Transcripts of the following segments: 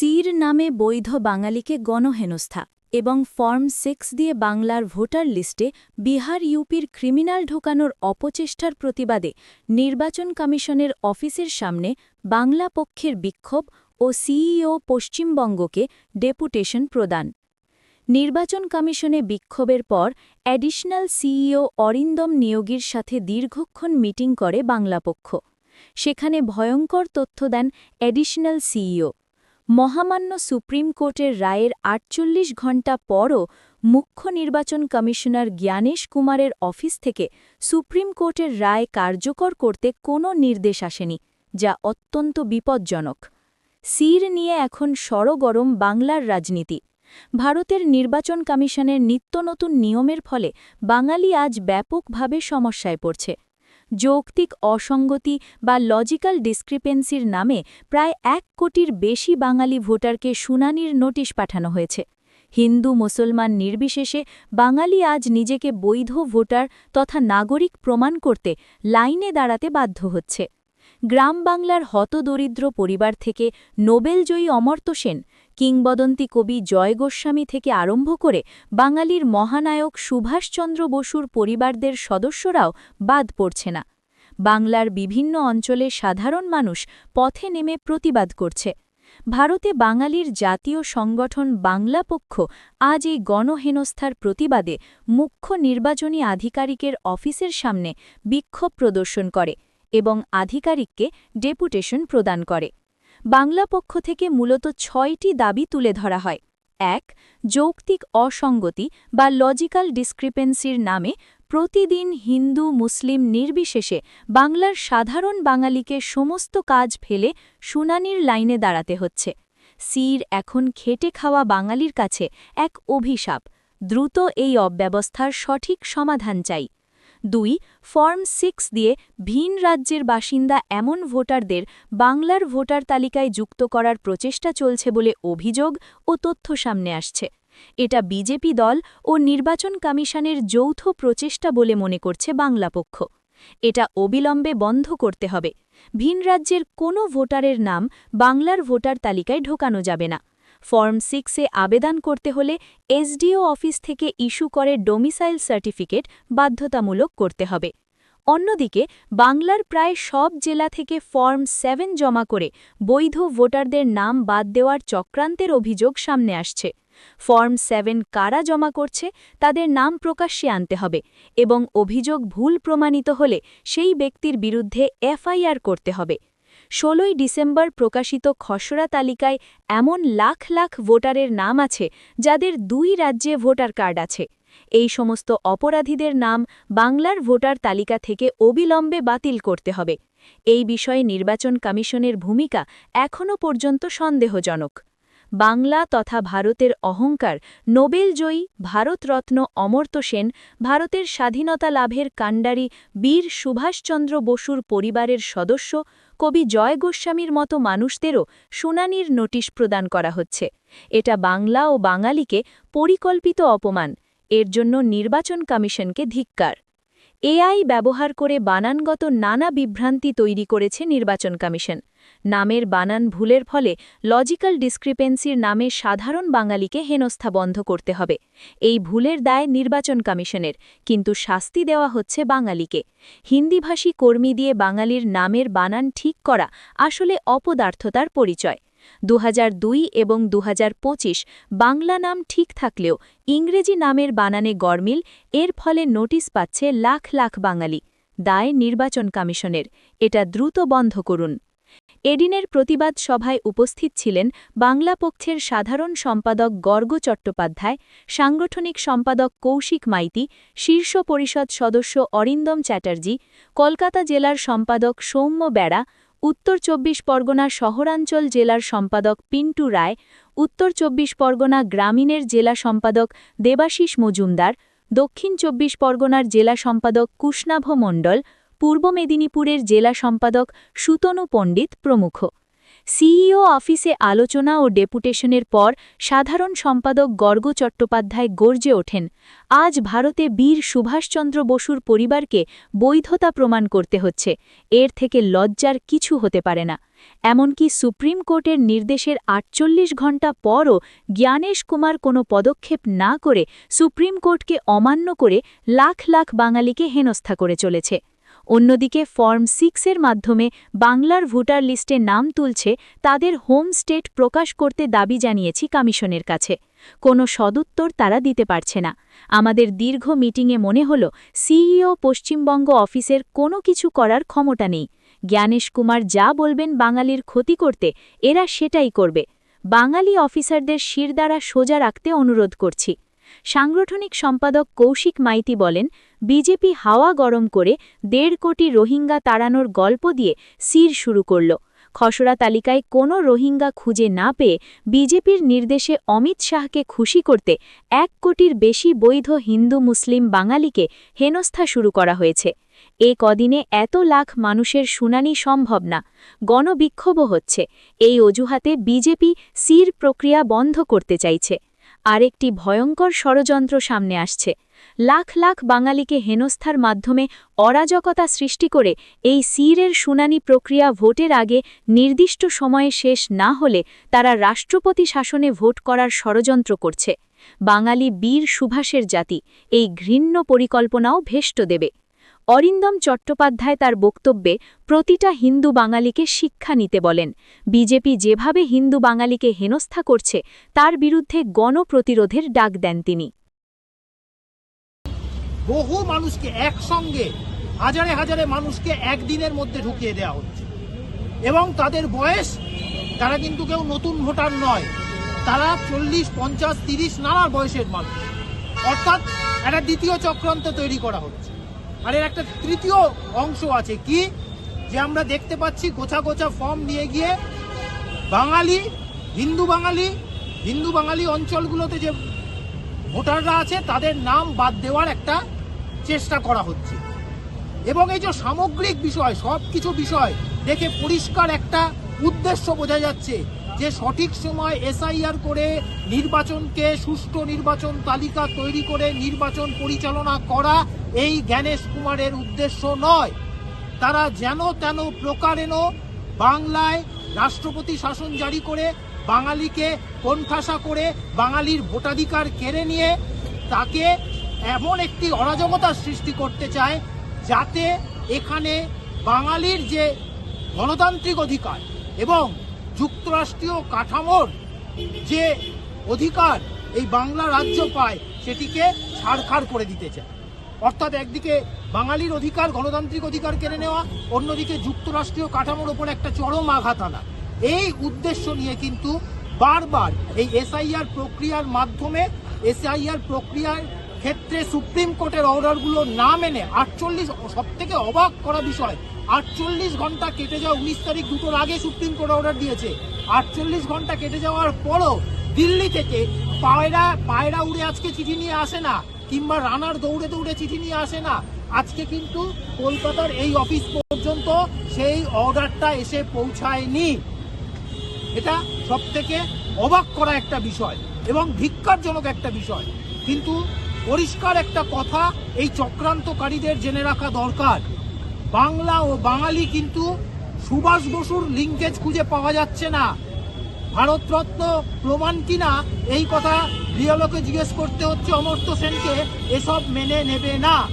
সির নামে বৈধ বাঙালিকে গণহেনস্থা এবং ফর্ম সিক্স দিয়ে বাংলার ভোটার লিস্টে বিহার ইউপির ক্রিমিনাল ঢোকানোর অপচেষ্টার প্রতিবাদে নির্বাচন কমিশনের অফিসের সামনে বাংলা পক্ষের বিক্ষোভ ও সিইও পশ্চিমবঙ্গকে ডেপুটেশন প্রদান। নির্বাচন কমিশনে বিক্ষোভের পর অ্যাডিশনাল সিইও অরিন্দম নিয়োগীর সাথে দীর্ঘক্ষণ মিটিং করে বাংলাপক্ষ সেখানে ভয়ঙ্কর তথ্য দেন অ্যাডিশনাল সিইও। মহামান্য সুপ্রিম কোর্টের রায়ের আটচল্লিশ ঘণ্টা পরও মুখ্য নির্বাচন কমিশনার জ্ঞানেশ কুমারের অফিস থেকে সুপ্রিম কোর্টের রায় কার্যকর করতে কোনো নির্দেশ আসেনি, যা অত্যন্ত বিপজ্জনক। সির নিয়ে এখন সরগরম বাংলার রাজনীতি। ভারতের নির্বাচন কমিশনের নিত্য নতুন নিয়মের ফলে বাঙালি আজ ব্যাপকভাবে সমস্যায় পড়ছে। যৌক্তিক অসঙ্গতি বা লজিক্যাল ডিসক্রিপেন্সির নামে প্রায় এক কোটির বেশি বাঙালি ভোটারকে শুনানির নোটিশ পাঠানো হয়েছে। হিন্দু, মুসলমান নির্বিশেষে বাঙালি আজ নিজেকে বৈধ ভোটার তথা নাগরিক প্রমাণ করতে লাইনে দাঁড়াতে বাধ্য হচ্ছে। গ্রাম বাংলার হতদরিদ্র পরিবার থেকে নোবেলজয়ী অমর্ত্য সেন কিংবদন্তি কবি জয় গোস্বামী থেকে আরম্ভ করে বাঙালির মহানায়ক সুভাষচন্দ্র বসুর পরিবারদের সদস্যরাও বাদ পড়ছে না। বাংলার বিভিন্ন অঞ্চলে সাধারণ মানুষ পথে নেমে প্রতিবাদ করছে। ভারতে বাঙালির জাতীয় সংগঠন বাংলা পক্ষ আজ এই গণহেনস্থার প্রতিবাদে মুখ্য নির্বাচনী আধিকারিকের অফিসের সামনে বিক্ষোভ প্রদর্শন করে এবং আধিকারিককে ডেপুটেশন প্রদান করে। বাংলা পক্ষ থেকে মূলত ছয়টি দাবি তুলে ধরা হয়। এক, যৌক্তিক অসঙ্গতি বা লজিক্যাল ডিসক্রিপেন্সির নামে প্রতিদিন হিন্দু, মুসলিম নির্বিশেষে বাংলার সাধারণ বাঙালিকে সমস্ত কাজ ফেলে শুনানির লাইনে দাঁড়াতে হচ্ছে। সির এখন খেটে খাওয়া বাঙালির কাছে এক অভিশাপ। দ্রুত এই অব্যবস্থার সঠিক সমাধান চাই। দুই, ফর্ম সিক্স দিয়ে ভিন রাজ্যের বাসিন্দা এমন ভোটারদের বাংলার ভোটার তালিকায় যুক্ত করার প্রচেষ্টা চলছে বলে অভিযোগ ও তথ্য সামনে আসছে। এটা বিজেপি দল ও নির্বাচন কমিশনের যৌথ প্রচেষ্টা বলে মনে করছে বাংলা পক্ষ। এটা অবিলম্বে বন্ধ করতে হবে। ভিন রাজ্যের কোনো ভোটারের নাম বাংলার ভোটার তালিকায় ঢোকানো যাবে না। ফর্ম সিক্সে আবেদন করতে হলে এসডিও অফিস থেকে ইস্যু করে ডোমিসাইল সার্টিফিকেট বাধ্যতামূলক করতে হবে। অন্যদিকে, বাংলার প্রায় সব জেলা থেকে ফর্ম সেভেন জমা করে বৈধ ভোটারদের নাম বাদ দেওয়ার চক্রান্তের অভিযোগ সামনে আসছে। ফর্ম সেভেন কারা জমা করছে, তাদের নাম প্রকাশ্যে আনতে হবে এবং অভিযোগ ভুল প্রমাণিত হলে সেই ব্যক্তির বিরুদ্ধে এফআইআর করতে হবে। ষোলোই ডিসেম্বর প্রকাশিত খসড়া তালিকায় এমন লাখ লাখ ভোটারের নাম আছে যাদের দুই রাজ্যে ভোটার কার্ড আছে। এই সমস্ত অপরাধীদের নাম বাংলার ভোটার তালিকা থেকে অবিলম্বে বাতিল করতে হবে। এই বিষয়ে নির্বাচন কমিশনের ভূমিকা এখনও পর্যন্ত সন্দেহজনক। বাংলা তথা ভারতের অহংকার, নোবেলজয়ী ভারতরত্ন অমর্ত্য সেন, ভারতের স্বাধীনতা লাভের কাণ্ডারি বীর সুভাষচন্দ্র বসুর পরিবারের সদস্য কবি জয় গোস্বামীর মতো মানুষদেরও শুনানির নোটিশ প্রদান করা হচ্ছে। এটা বাংলা ও বাঙালিকে পরিকল্পিত অপমান, এর জন্য নির্বাচন কমিশনকে ধিক্কার। এআই ব্যবহার করে বানানগত নানা বিভ্রান্তি তৈরি করেছে নির্বাচন কমিশন। নামের বানান ভুলের ফলে লজিক্যাল ডিসক্রিপেন্সির নামে সাধারণ বাঙালিকে হেনস্থা বন্ধ করতে হবে। এই ভুলের দায় নির্বাচন কমিশনের, কিন্তু শাস্তি দেওয়া হচ্ছে বাঙালিকে। হিন্দিভাষী কর্মী দিয়ে বাঙালির নামের বানান ঠিক করা আসলে অপদার্থতার পরিচয়। দুহাজার দুই এবং দুহাজার পঁচিশ বাংলা নাম ঠিক থাকলেও ইংরেজি নামের বানানে গরমিল এর ফলে নোটিশ পাচ্ছে লাখ লাখ বাঙালি। দায় নির্বাচন কমিশনের, এটা দ্রুত বন্ধ করুন। এডিনের প্রতিবাদ সভায় উপস্থিত ছিলেন বাংলা পক্ষের সাধারণ সম্পাদক গর্গ চট্টোপাধ্যায়, সাংগঠনিক সম্পাদক কৌশিক মাইতি, শীর্ষ পরিষদ সদস্য অরিন্দম চ্যাটার্জি, কলকাতা জেলার সম্পাদক সৌম্য বেড়া, উত্তর চব্বিশ পরগনা শহরাঞ্চল জেলার সম্পাদক পিন্টু রায়, উত্তর চব্বিশ পরগনা গ্রামীণের জেলা সম্পাদক দেবাশিস মজুমদার, দক্ষিণ চব্বিশ পরগনার জেলা সম্পাদক কুষ্ণাভ মণ্ডল পূর্ব মেদিনীপুরের জেলা সম্পাদক সুতনু পণ্ডিত প্রমুখ। সিইও অফিসে আলোচনা ও ডেপুটেশনের পর সাধারণ সম্পাদক গর্গ চট্টোপাধ্যায় গর্জে ওঠেন। আজ ভারতে বীর সুভাষচন্দ্র বসুর পরিবারকে বৈধতা প্রমাণ করতে হচ্ছে। এর থেকে লজ্জার কিছু হতে পারে না। এমনকি সুপ্রিম কোর্টের নির্দেশের আটচল্লিশ ঘণ্টা পরও জ্ঞানেশ কুমার কোনো পদক্ষেপ না করে সুপ্রিম কোর্টকে অমান্য করে লাখ লাখ বাঙালিকে হেনস্থা করে চলেছে। অন্যদিকে ফর্ম সিক্সের মাধ্যমে বাংলার ভোটার লিস্টে নাম তুলছে তাদের হোম স্টেট প্রকাশ করতে দাবি জানিয়েছি কমিশনের কাছে। কোনো সদুত্তর তারা দিতে পারছে না। আমাদের দীর্ঘ মিটিংয়ে মনে হল, সিইও পশ্চিমবঙ্গ অফিসের কোনো কিছু করার ক্ষমতা নেই। জ্ঞানেশ কুমার যা বলবেন বাঙালির ক্ষতি করতে, এরা সেটাই করবে। বাঙালি অফিসারদের শিরদারা সোজা রাখতে অনুরোধ করছি। সাংগঠনিক সম্পাদক কৌশিক মাইতি বলেন, বিজেপি হাওয়া গরম করে দেড় কোটি রোহিঙ্গা তাড়ানোর গল্প দিয়ে সির শুরু করল। খসড়া তালিকায় কোনো রোহিঙ্গা খুঁজে না পেয়ে বিজেপির নির্দেশে অমিত শাহকে খুশি করতে এক কোটির বেশি বৈধ হিন্দু মুসলিম বাঙালিকে হেনস্থা শুরু করা হয়েছে। এ কদিনে এত লাখ মানুষের শুনানি সম্ভব না গণবিক্ষোভও হচ্ছে। এই অজুহাতে বিজেপি সির প্রক্রিয়া বন্ধ করতে চাইছে। আরেকটি ভয়ঙ্কর ষড়যন্ত্র সামনে আসছে। লাখ লাখ বাঙালিকে হেনস্থার মাধ্যমে অরাজকতা সৃষ্টি করে এই সিরের শুনানি প্রক্রিয়া ভোটের আগে নির্দিষ্ট সময়ে শেষ না হলে তারা রাষ্ট্রপতি শাসনে ভোট করার ষড়যন্ত্র করছে। বাঙালি বীর সুভাষের জাতি এই ঘৃণ্য পরিকল্পনাও ভেষ্ট দেবে। অরিন্দম চট্টোপাধ্যায় তার বক্তব্যে প্রতিটা হিন্দু বাঙালিকে শিক্ষা নিতে বলেন। বিজেপি যেভাবে হিন্দু বাঙালিকে হেনস্থা করছে, তার বিরুদ্ধে গণপ্রতিরোধের ডাক দেন তিনি। বহু মানুষকে একসঙ্গে, হাজারে হাজারে মানুষকে একদিনের মধ্যে ঢুকিয়ে দেওয়া হচ্ছে। এবং তাদের বয়স, তারা কিন্তু কেউ নতুন ভোটার নয়, তারা চল্লিশ, পঞ্চাশ, তিরিশ নানা বয়সের মানুষ। অর্থাৎ একটা দ্বিতীয় চক্রান্ত তৈরি করা হচ্ছে। আর এর একটা তৃতীয় অংশ আছে কি? যে আমরা দেখতে পাচ্ছি গোছা গোছা ফর্ম নিয়ে গিয়ে বাঙালি, হিন্দু বাঙালি হিন্দু বাঙালি অঞ্চলগুলোতে যে ভোটাররা আছে, তাদের নাম বাদ দেওয়ার একটা চেষ্টা করা হচ্ছে। এবং এই যে সামগ্রিক বিষয় সব কিছু বিষয় দেখে পরিষ্কার একটা উদ্দেশ্য বোঝা যাচ্ছে। যে সঠিক সময় এসআইআর করে নির্বাচনকে সুষ্ঠু নির্বাচন তালিকা তৈরি করে নির্বাচন পরিচালনা করা এই জ্ঞানেশ কুমারের উদ্দেশ্য নয়। তারা যেন তেন প্রকারেণ বাংলায় রাষ্ট্রপতি শাসন জারি করে, বাঙালিকে কোণঠাসা করে, বাঙালির ভোটাধিকার কেড়ে নিয়ে তাকে এমন একটি অরাজকতার সৃষ্টি করতে চায় যাতে এখানে বাঙালির যে গণতান্ত্রিক অধিকার এবং যুক্তরাষ্ট্রীয় কাঠামোর যে অধিকার এই বাংলা রাজ্য পায়, সেটিকে ছাড়খাড় করে দিতে চায় অর্থাৎ একদিকে বাঙালির অধিকার, গণতান্ত্রিক অধিকার কেড়ে নেওয়া, অন্যদিকে যুক্তরাষ্ট্রীয় কাঠামোর ওপর একটা চরম আঘাত আনা। এই উদ্দেশ্য নিয়ে কিন্তু বারবার এই এসআইআর প্রক্রিয়ার মাধ্যমে, এসআইআর প্রক্রিয়ার ক্ষেত্রে সুপ্রিম কোর্টের অর্ডারগুলো না মেনে আটচল্লিশ সব থেকে অবাক করা বিষয়, আটচল্লিশ ঘণ্টা কেটে যাওয়া উনিশ তারিখ দুটোর আগে সুপ্রিম কোর্ট অর্ডার দিয়েছে। আটচল্লিশ ঘণ্টা কেটে যাওয়ার পরও দিল্লি থেকে পায়রা পায়রা উড়ে আজকে চিঠি নিয়ে আসে না, কিংবা রানার দৌড়ে দৌড়ে চিঠি নিয়ে আসে না। আজকে কিন্তু কলকাতার এই অফিস পর্যন্ত সেই অর্ডারটা এসে পৌঁছায়নি। এটা সব থেকে অবাক করা একটা বিষয় এবং ধিক্কারজনক একটা বিষয়। কিন্তু পরিষ্কার একটা কথা, এই চক্রান্তকারীদের জেনে রাখা দরকার। বাংলা ও বাঙালি কিন্তু সুভাষ বসুর লিঙ্কেজ খুঁজে পাওয়া যাচ্ছে না। ভারতরত্ন প্রমাণ কিনা, এই কথা রিয়ালোকে জিজ্ঞেস করতে হচ্ছে অমর্ত্য সেনকে, এসব মেনে নেবে না।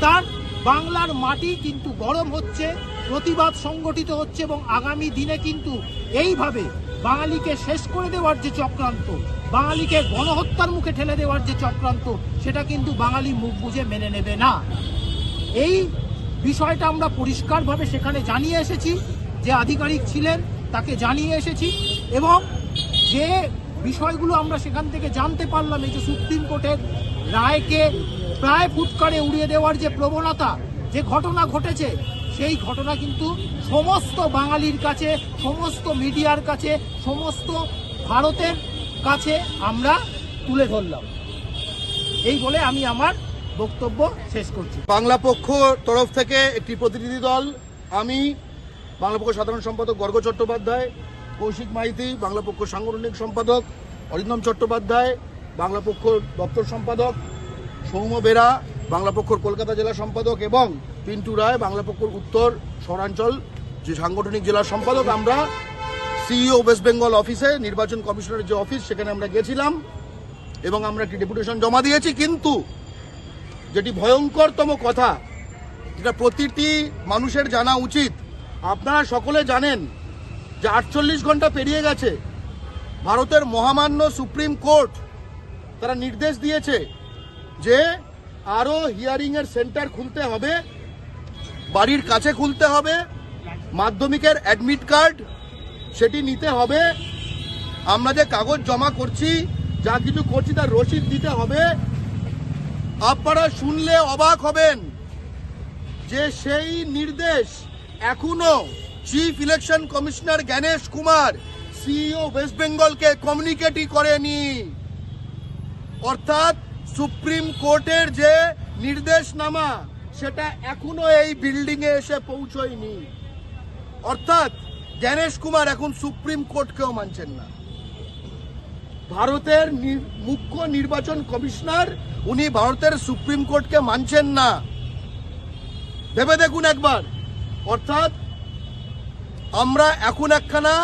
তার বাংলার মাটি কিন্তু গরম হচ্ছে, প্রতিবাদ সংগঠিত হচ্ছে এবং আগামী দিনে কিন্তু এইভাবে বাঙালিকে শেষ করে দেওয়ার যে চক্রান্ত, বাঙালিকে গণহত্যার মুখে ঠেলে দেওয়ার যে চক্রান্ত, সেটা কিন্তু বাঙালি মুখ বুঝে মেনে নেবে না। এই বিষয়টা আমরা পরিষ্কারভাবে সেখানে জানিয়ে এসেছি, যে আধিকারিক ছিলেন, তাকে জানিয়ে এসেছি, এবং যে বিষয়গুলো আমরা সেখান থেকে জানতে পারলাম, এই যে সুপ্রিম কোর্টের রায়কে প্রায় ফুৎকারে উড়িয়ে দেওয়ার যে প্রবণতা, যে ঘটনা ঘটেছে সেই ঘটনা কিন্তু সমস্ত বাঙালির কাছে, সমস্ত মিডিয়ার কাছে, সমস্ত ভারতের কাছে আমরা তুলে ধরলাম। এই বলে আমি আমার বক্তব্য শেষ করছি। বাংলা পক্ষ তরফ থেকে একটি প্রতিনিধি দল, আমি বাংলা পক্ষ সাধারণ সম্পাদক গর্গ চট্টোপাধ্যায়, কৌশিক মাইতি, বাংলা পক্ষ সাংগঠনিক সম্পাদক অরিন্দম চট্টোপাধ্যায়, বাংলা পক্ষ দপ্তর সম্পাদক সৌম্য বেরা, বাংলা পক্ষর কলকাতা জেলা সম্পাদক এবং পিন্টু রায়, বাংলা পক্ষর উত্তর শহরাঞ্চল যে সাংগঠনিক জেলা সম্পাদক, আমরা সিইও ওয়েস্ট বেঙ্গল অফিসে, নির্বাচন কমিশনের যে অফিস, সেখানে আমরা গেছিলাম, এবং আমরা একটি ডেপুটেশন জমা দিয়েছি, কিন্তু যেটি ভয়ঙ্করতম কথা, যেটা প্রতিটি মানুষের জানা উচিত, আপনারা সকলে জানেন যে আটচল্লিশ ঘণ্টা পেরিয়ে গেছে, ভারতের মহামান্য সুপ্রিম কোর্ট তারা নির্দেশ দিয়েছে যে আরও হিয়ারিংয়ের সেন্টার খুলতে হবে বাড়ির কাছে খুলতে হবে, মাধ্যমিকের অ্যাডমিট কার্ড সেটি নিতে হবে। আমরা যে কাগজ জমা করছি, যা কিছু করছি তার রসিদ দিতে হবে। আপনারা শুনলে অবাক হবেন যে সেই নির্দেশ এখনও chief election commissioner Gyanesh Kumar CEO west বেঙ্গলকে কমিউনিকেটই করেনি। অর্থাৎ সুপ্রিম কোর্টের যে নির্দেশনামা সেটা এখনও এই বিল্ডিং এ এসে পৌঁছয়নি। অর্থাৎ জ্ঞানেশ কুমার এখন সুপ্রিম কোর্টকেও মানছেন না। ভারতের মুখ্য নির্বাচন কমিশনার উনি ভারতের সুপ্রিম কোর্টকে মানছেন না। ভেবে দেখুন একবার। অর্থাৎ আমরা এখন একখানা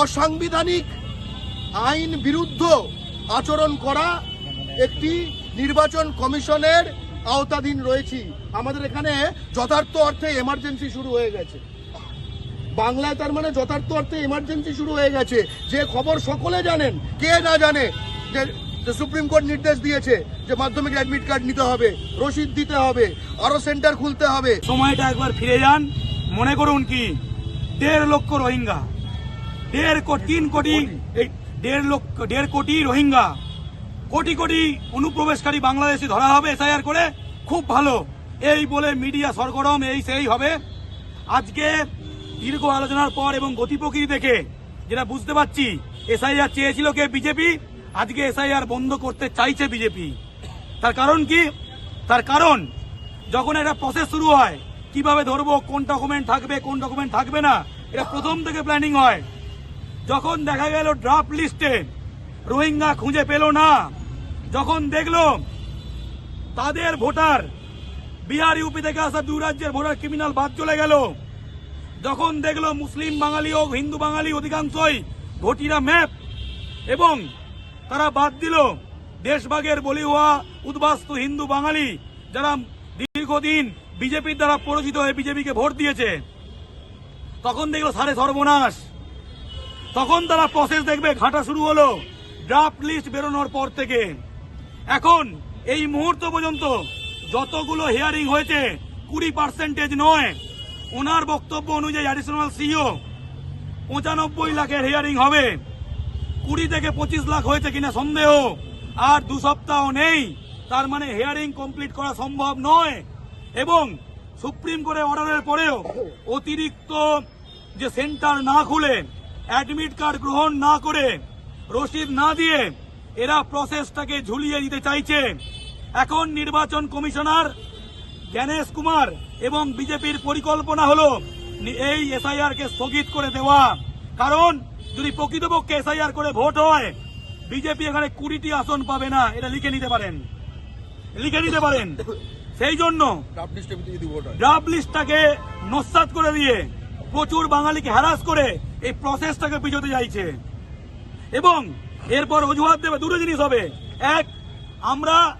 অসাংবিধানিক আইন বিরুদ্ধ আচরণ করা একটি নির্বাচন কমিশনের আওতাধীন রয়েছি। আমাদের এখানে যথার্থ অর্থে এমার্জেন্সি শুরু হয়ে গেছে। বাংলায় তার মানে যথার্থ অর্থে এমার্জেন্সি শুরু হয়ে গেছে। যে খবর সকলে জানেন কে না জানে যে সুপ্রিম কোর্ট নির্দেশ দিয়েছে যে মাধ্যমিক অ্যাডমিট কার্ড নিতে হবে রসিদ দিতে হবে আরও সেন্টার খুলতে হবে। সময়টা একবার ফিরে যান। মনে করুন কি? দেড় লক্ষ রোহিঙ্গা। দেড় কোটি তিন কোটি। দেড় লক্ষ দেড় কোটি রোহিঙ্গা। কোটি কোটি অনুপ্রবেশকারী বাংলাদেশি ধরা হবে এসআইআর করে? খুব ভালো। এই বলে মিডিয়া সরগরম, এই সেই হবে। আজকে দীর্ঘ আলোচনার পর এবং গতি প্রকৃতি দেখে যেটা বুঝতে পারছি, এসআইআর চেয়েছিল কে? বিজেপি। আজকে এসআইআর বন্ধ করতে চাইছে বিজেপি। তার কারণ কি? তার কারণ, যখন একটা প্রসেস শুরু হয়, কীভাবে ধরবো, কোন ডকুমেন্ট থাকবে, কোন ডকুমেন্ট থাকবে না, এটা প্রথম থেকে প্ল্যানিং হয়। যখন দেখা গেল ড্রাফট লিস্টে রোহিঙ্গা খুঁজে পেল না যখন দেখল তাদের ভোটার বিহার ইউপি থেকে আসা দু রাজ্যের ভোটার ক্রিমিনাল বাদ চলে গেল, যখন দেখল মুসলিম বাঙালি ও হিন্দু বাঙালি অধিকাংশই ভোটিরা ম্যাপ এবং তারা বাদ দিল। দেশভাগের বলি হওয়া উদ্বাস্তু হিন্দু বাঙালি যারা দীর্ঘদিন বিজেপির দ্বারা পরিচিত হয়ে বিজেপিকে ভোট দিয়েছে, তখন দেখল সারে সর্বনাশ। তখন তারা প্রসেস দেখবে, ঘাটা শুরু হলো ড্রাফট লিস্ট বেরোনোর পর থেকে। এখন, এই মুহূর্ত পর্যন্ত যতগুলো হিয়ারিং হয়েছে, কুড়ি পার্সেন্টেজ নয়। ওনার বক্তব্য অনুযায়ী অ্যাডিশনাল সিইও পঁচানব্বই লাখের হিয়ারিং হবে। কুড়ি থেকে পঁচিশ লাখ হয়েছে কিনা সন্দেহ, আর দু সপ্তাহ নেই। তার মানে হিয়ারিং কমপ্লিট করা সম্ভব নয়। এবং সুপ্রিম কোর্টের অর্ডারের পরেও অতিরিক্ত যে সেন্টার না খুলে অ্যাডমিট কার্ড গ্রহণ না করে, রসিদ না দিয়ে এরা প্রসেসটাকে ঝুলিয়ে দিতে চাইছে এখন নির্বাচন কমিশনার জ্ঞানেশ কুমার এবং বিজেপির পরিকল্পনা হলো এই এসআইআর কে স্থগিত করে দেওয়া। কারণ যদি প্রকৃতপক্ষে এসআইআর করে ভোট হয় বিজেপি এখানে কুড়িটি আসন পাবে না। এটা লিখে নিতে পারেন। লিখে নিতে পারেন। সেই জন্য ড্রাফট লিস্টটাকে নস্বাত করে দিয়ে প্রচুর বাঙালিকে হ্যারাস করে এই প্রসেসটাকে পিছোতে চাইছে। এবং এরপর অজুহাত দেবে দুটো জিনিস হবে। এক আমরা